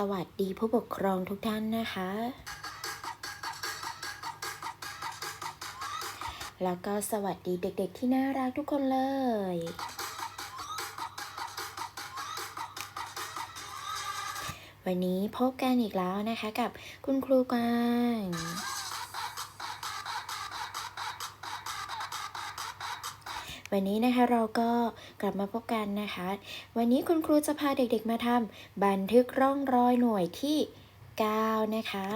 สวัสดีผู้ปกครองทุกท่านนะคะ แล้วก็สวัสดีเด็กๆที่น่ารักทุกคนเลย วันนี้พบกันอีกแล้วนะคะกับคุณครูกวาง วันนี้นะคะเราก็กลับมาพบกันนะคะ วันนี้คุณครูจะพาเด็กๆมาทำบันทึกร่องรอยหน่วยที่ 9 นะคะ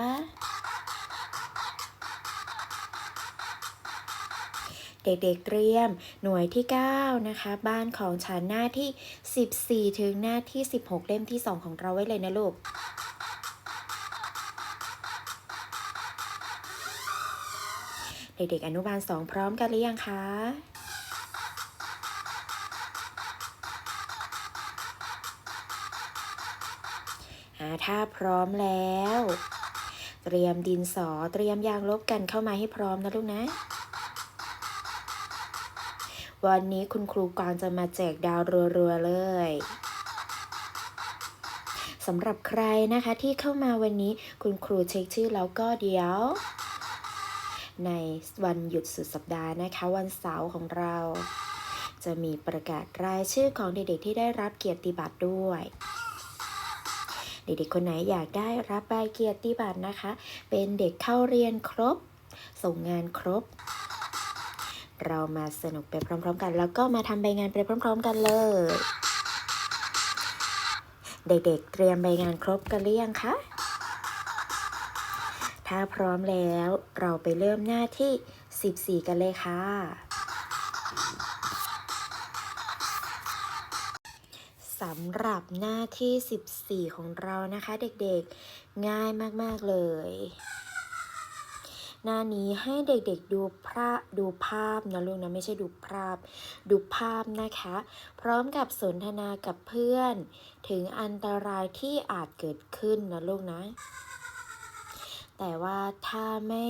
เด็กๆเตรียมหน่วยที่ 9 นะคะ บ้านของฉันหน้าที่ 14 ถึงหน้าที่ 16 เล่มที่ 2 ของเราไว้เลยนะลูกเด็กๆอนุบาล2พร้อมกันหรือยังคะ ถ้าพร้อมแล้ว เตรียมดินสอเตรียมยางลบกันเข้ามาให้พร้อมนะลูกนะ วันนี้คุณครูกวางจะมาแจกดาวรัวๆเลยสำหรับใครนะคะที่เข้ามาวันนี้คุณครูเช็คชื่อแล้วก็เดี๋ยว ในวันหยุดสุดสัปดาห์นะคะ วันเสาร์ของเรา จะมีประกาศรายชื่อของเด็กๆที่ได้รับเกียรติบัตรด้วย ด็กๆคนไหนอยากได้รับใบเกียรติบัตรนะคะ เป็นเด็กเข้าเรียนครบ ส่งงานครบ เรามาสนุกไปพร้อมๆ กัน แล้วก็มาทำใบงานไปพร้อม ๆ กันเลย เด็กๆ เตรียมใบงานครบกันหรือยังคะถ้าพร้อมแล้วเราไปเริ่มหน้าที่ 14 กันเลยค่ะำหรับหน้าที่ 14 ของเรานะคะ เด็กๆง่ายมาก ๆ เลย หน้านี้ให้เด็กๆดูภาพดูภาพนะลูกนะไม่ใช่ดูภาพ ดูภาพนะคะ พร้อมกับสนทนากับเพื่อน ถึงอันตรายที่อาจเกิดขึ้นนะลูกนะ แต่ว่าถ้าไม่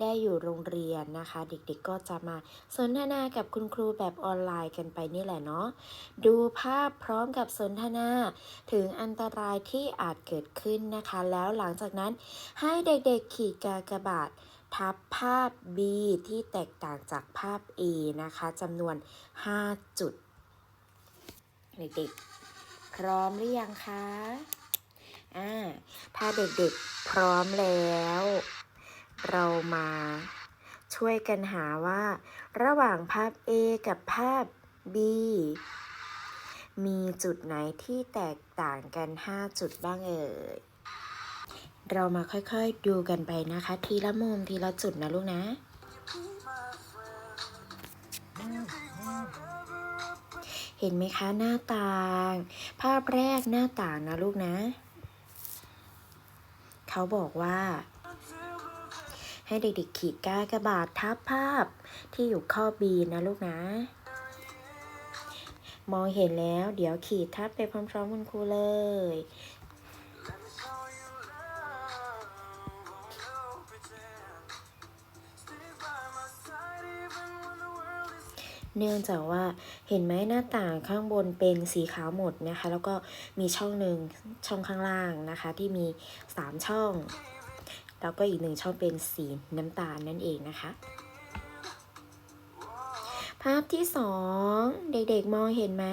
ได้อยู่โรงเรียนนะคะ เด็กๆก็จะมาสนทนากับคุณครูแบบออนไลน์กันไปนี่แหละเนาะดูภาพพร้อมกับสนทนา ถึงอันตรายที่อาจเกิดขึ้นนะคะ แล้วหลังจากนั้นให้เด็กๆขีดกากบาททับภาพ B ที่แตกต่างจากภาพ A นะคะจำนวน 5 จุด เด็กๆ พร้อมหรือยังคะ อ่า ถ้าเด็กๆ พร้อมแล้ว เรามา ช่วยกันหาว่า ระหว่างภาพ A กับภาพ B มีจุดไหนที่แตกต่างกัน 5 จุดบ้างเอ่ย เรามาค่อยๆดูกันไปนะคะ ทีละมุมทีละจุดนะลูกนะ เห็นไหมคะหน้าต่าง ภาพแรกหน้าต่างนะลูกนะ เขาบอกว่า ให้เด็กๆขีดกากระบาททับภาพที่อยู่ข้อ B นะลูกนะ มองเห็นแล้วเดี๋ยวขีดทับไปพร้อมๆคุณครูเลย เนื่องจากว่าเห็นไหมหน้าต่างข้างบนเป็นสีขาวหมดนะคะ แล้วก็มีช่องหนึ่งช่องข้างล่างนะคะ ที่มี 3 ช่อง แล้วก็อีกหนึ่งช่องเป็นสีน้ำตาลนั่นเองนะคะ ภาพที่สองเด็กๆมองเห็นไหม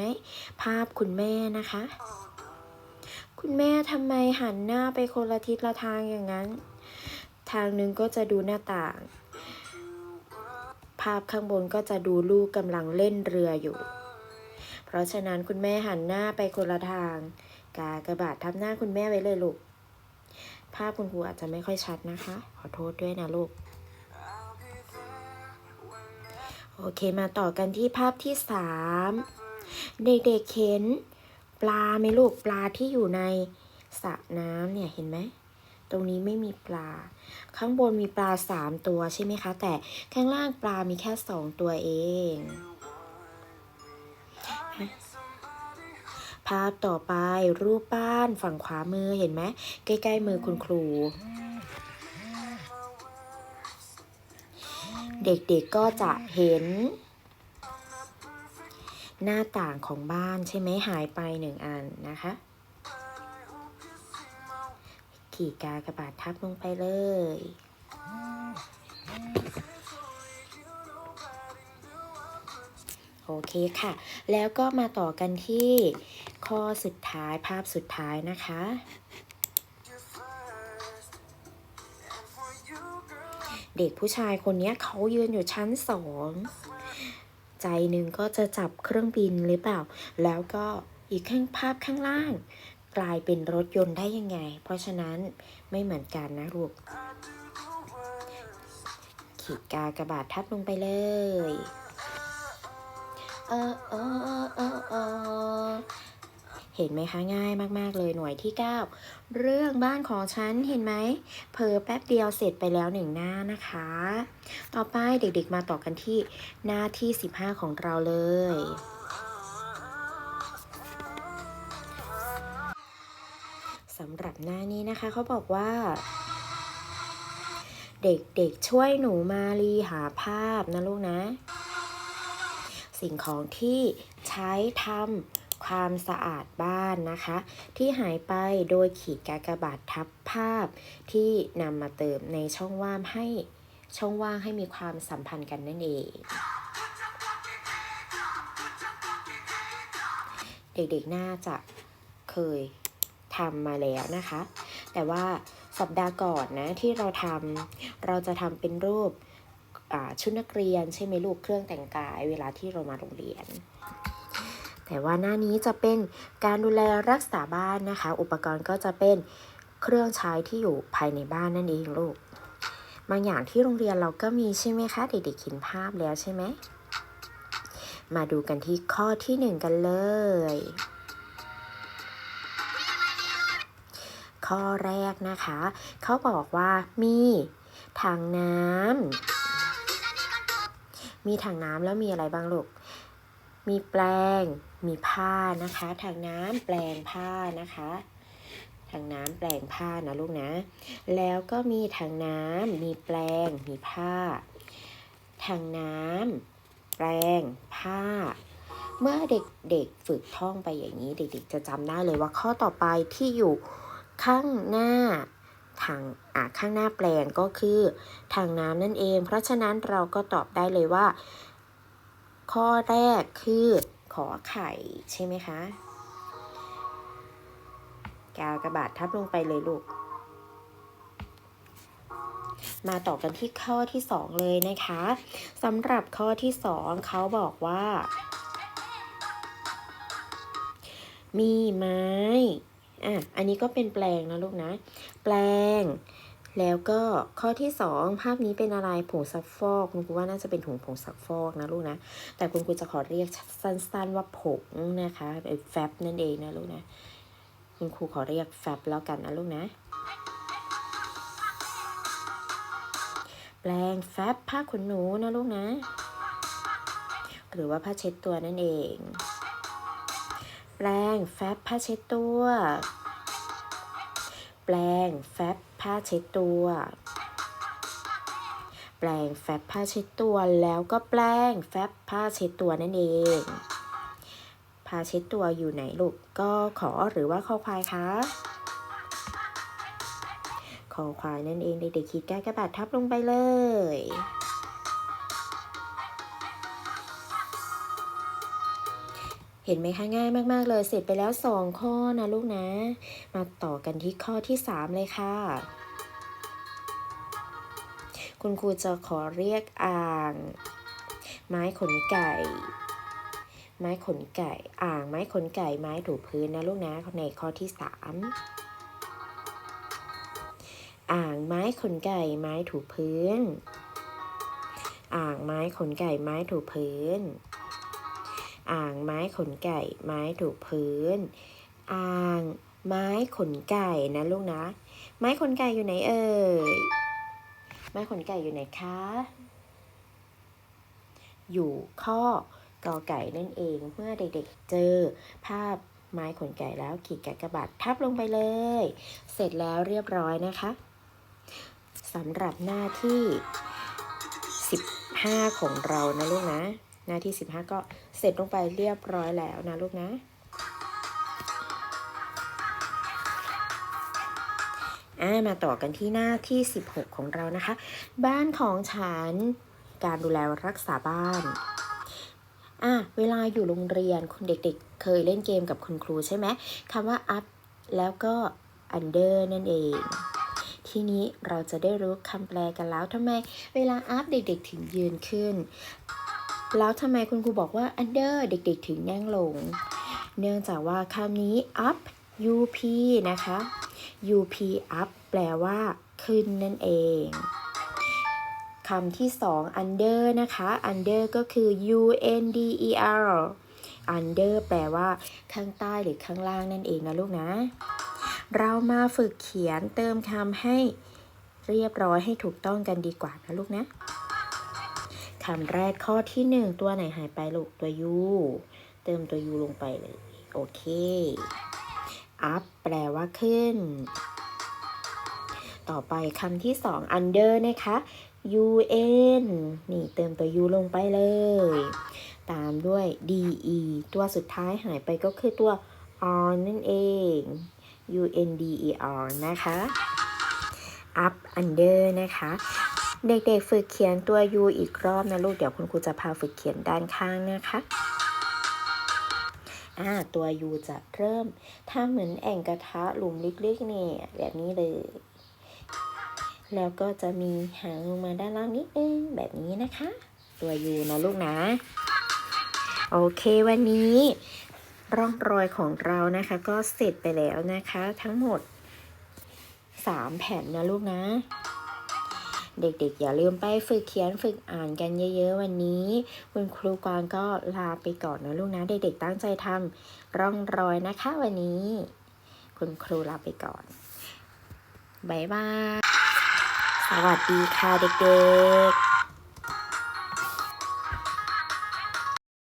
ภาพคุณแม่นะคะ คุณแม่ทำไมหันหน้าไปคนละทิศละทางอย่างนั้น ทางหนึ่งก็จะดูหน้าต่าง ภาพข้างบนก็จะดูลูกกำลังเล่นเรืออยู่ เพราะฉะนั้นคุณแม่หันหน้าไปคนละทาง กากระบาดทับหน้าคุณแม่ไว้เลยลูก ภาพคุณครูอาจจะไม่ค่อยชัดนะคะ ขอโทษด้วยนะลูก โอเคมาต่อกันที่ภาพที่สามเด็กๆเห็นปลาไหมลูกปลาที่อยู่ในสระน้ำเนี่ยเห็นไหมตรงนี้ไม่มีปลา ข้างบนมีปลาสามตัวใช่ไหมคะ แต่ข้างล่างปลามีแค่สองตัวเองาพต่อไปรูปบ้านฝั่งขวามือเห็นไหมใกล้ ๆ มือคุณครู เด็กๆก็จะเห็น หน้าต่างของบ้านใช่ไหมหายไปหนึ่งอันนะคะขีดกากระบาดทับลงไปเลย โอเคค่ะ แล้วก็มาต่อกันที่ข้อสุดท้ายภาพสุดท้ายนะคะ เด็กผู้ชายคนนี้เขายืนอยู่ชั้นสองใจหนึ่งก็จะจับเครื่องบินหรือเปล่า แล้วก็อีกข้างภาพข้างล่าง กลายเป็นรถยนต์ได้ยังไง เพราะฉะนั้นไม่เหมือนกันนะลูกขีดกากระบาดทับลงไปเลย ออเอออเออเออเห็นไหมคะง่ายมากๆเลยหน่วยที่ 9 เรื่องบ้านของฉันเห็นไหมเพอแป๊บเดียวเสร็จไปแล้วหนึ่งหน้านะคะ ต่อไปเด็กๆมาต่อกันที่หน้าที่ 15 ของเราเลยสำหรับหน้านี้นะคะเขาบอกว่าเด็กๆช่วยหนูมารีหาภาพนะลูกนะ สิ่งของที่ใช้ทำความสะอาดบ้านนะคะ ที่หายไปโดยขีดกากบาททับภาพที่นำมาเติมในช่องว่างให้ช่องว่างให้มีความสัมพันธ์กันนั่นเองเด็กๆ น่าจะเคยทำมาแล้วนะคะ แต่ว่าสัปดาห์ก่อนนะที่เราทำเราจะทำเป็นรูป ชุดนักเรียนใช่ไหมลูกเครื่องแต่งกาย เวลาที่เรามาโรงเรียน แต่ว่าหน้านี้จะเป็นการดูแลรักษาบ้านนะคะ อุปกรณ์ก็จะเป็นเครื่องใช้ที่อยู่ภายในบ้านนั่นเองลูกบางอย่างที่โรงเรียนเราก็มีใช่ไหมคะเด็กๆเห็นภาพแล้วใช่ไหมมาดูกันที่ข้อที่หนึ่งกันเลย ข้อแรกนะคะ เขาบอกว่ามีถังน้ำ มีถังน้ำแล้วมีอะไรบ้างลูก มีแปลง มีผ้านะคะ ถังน้ำแปลงผ้านะคะ ถังน้ำแปลงผ้านะลูกนะ แล้วก็มีถังน้ำมีแปลง มีผ้า ถังน้ำแปลง ผ้าเมื่อเด็กๆฝึกท่องไปอย่างนี้ เด็กๆ จะจำได้เลยว่าข้อต่อไปที่อยู่ข้างหน้า ถังข้างหน้าแปลงก็คือถังน้ำนั่นเอง เพราะฉะนั้นเราก็ตอบได้เลยว่า ข้อแรกคือขอไข่ใช่ไหมคะกากระบาดทับลงไปเลยลูก มาต่อกันที่ข้อที่สองเลยนะคะสำหรับข้อที่สองเขาบอกว่า มีไม้ อะอันนี้ก็เป็นแปลงนะลูกนะ แปลง แล้วก็ข้อที่สองภาพนี้เป็นอะไรผงซักฟอกคุณครูว่าน่าจะเป็นถุงผงซักฟอกนะลูกนะ แต่คุณครูจะขอเรียกสั้นๆว่าผงนะคะไอ้แฟบนั่นเองนะลูกนะ คุณครูขอเรียกแฟบแล้วกันนะลูกนะแปลงแฟบผ้าขนหนูนะลูกนะ หรือว่าผ้าเช็ดตัวนั่นเอง แปลงแฟบผ้าเช็ดตัว แปลงแฟบผ้าเช็ดตัว แปลงแฟบผ้าเช็ดตัวแล้วก็แปลงแฟบผ้าเช็ดตัวนั่นเอง ผ้าเช็ดตัวอยู่ไหนลูกก็ขอหรือว่าข้อควายคะคอควายนั่นเองเด็กๆขีดกากระบาดทับลงไปเลย ห็นไหมคะง่ายมากๆเลยเสร็จไปแล้ว 2 ข้อนะลูกนะ มาต่อกันที่ข้อที่ 3 เลยค่ะ คุณครูจะขอเรียกอ่าง ไม้ขนไก่ ไม้ขนไก่ อ่างไม้ขนไก่ไม้ถูพื้นนะลูกนะในข้อที่ 3 อ่างไม้ขนไก่ไม้ถูพื้น อ่างไม้ขนไก่ไม้ถูพื้น อ่างไม้ขนไก่ ไม้ถูกพื้น อ่าง ไม้ขนไก่นะลูกนะ ไม้ขนไก่อยู่ไหนเอ่ย ไม้ขนไก่อยู่ไหนคะ อยู่ข้อกอไก่นั่นเอง เมื่อเด็กๆเจอภาพไม้ขนไก่แล้วขีดกากบาททับลงไปเลย เสร็จแล้วเรียบร้อยนะคะสำหรับหน้าที่ 15 ของเรานะลูกนะ หน้าที่ 15 ก็ เสร็จลงไปเรียบร้อยแล้วนะลูกนะมาต่อกันที่หน้าที่ 16 ของเรานะคะ บ้านของฉันการดูแลรักษาบ้านอะเวลาอยู่โรงเรียนคุณเด็กๆ เคยเล่นเกมกับคุณครูใช่ไหมคำว่า up แล้วก็ under นั่นเอง ทีนี้เราจะได้รู้คำแปลกันแล้วทำไม เวลา up เด็กๆ ถึงยืนขึ้น แล้วทำไมคุณครูบอกว่า under เด็กๆ ถึงนั่งลง เนื่องจากว่าคำนี้ up up นะคะ up up แปลว่า ขึ้นนั่นเองคำที่สอง under นะคะ under ก็คือ u n d e r under แปลว่า ข้างใต้หรือข้างล่างนั่นเองนะลูกนะ เรามาฝึกเขียนเติมคำให้เรียบร้อยให้ถูกต้องกันดีกว่านะลูกนะ คำแรกข้อที่หนึ่งตัวไหนหายไปลูกตัว u เติมตัว u ลงไปเลย โอเค up แปลว่าขึ้น ต่อไปคำที่สอง under นะคะ un นี่เติมตัว u ลงไปเลย ตามด้วย de ตัวสุดท้ายหายไปก็คือตัว r นั่นเอง u n d e r นะคะ up under นะคะ เด็กๆฝึกเขียนตัว u อีกรอบนะลูก เดี๋ยวคุณครูจะพาฝึกเขียนด้านข้างนะคะอ่าตัว u จะเริ่ม ถ้าเหมือนแอ่งกระทะหลุมเล็กๆเนี่ย แบบนี้เลย แล้วก็จะมีหางลงมาด้านล่างนิดนึง แบบนี้นะคะ ตัว u นะลูกนะ โอเควันนี้ร่องรอยของเรานะคะ ก็เสร็จไปแล้วนะคะ ทั้งหมด 3 แผ่นนะลูกนะ เด็กๆ อย่าลืมไปฝึกเขียนฝึกอ่านกันเยอะๆ วันนี้ คุณครูกวางก็ลาไปก่อนนะลูกนะเด็กๆตั้งใจทำร่องรอยนะคะ วันนี้ คุณครูลาไปก่อนบายบายสวัสดีค่ะเด็กๆ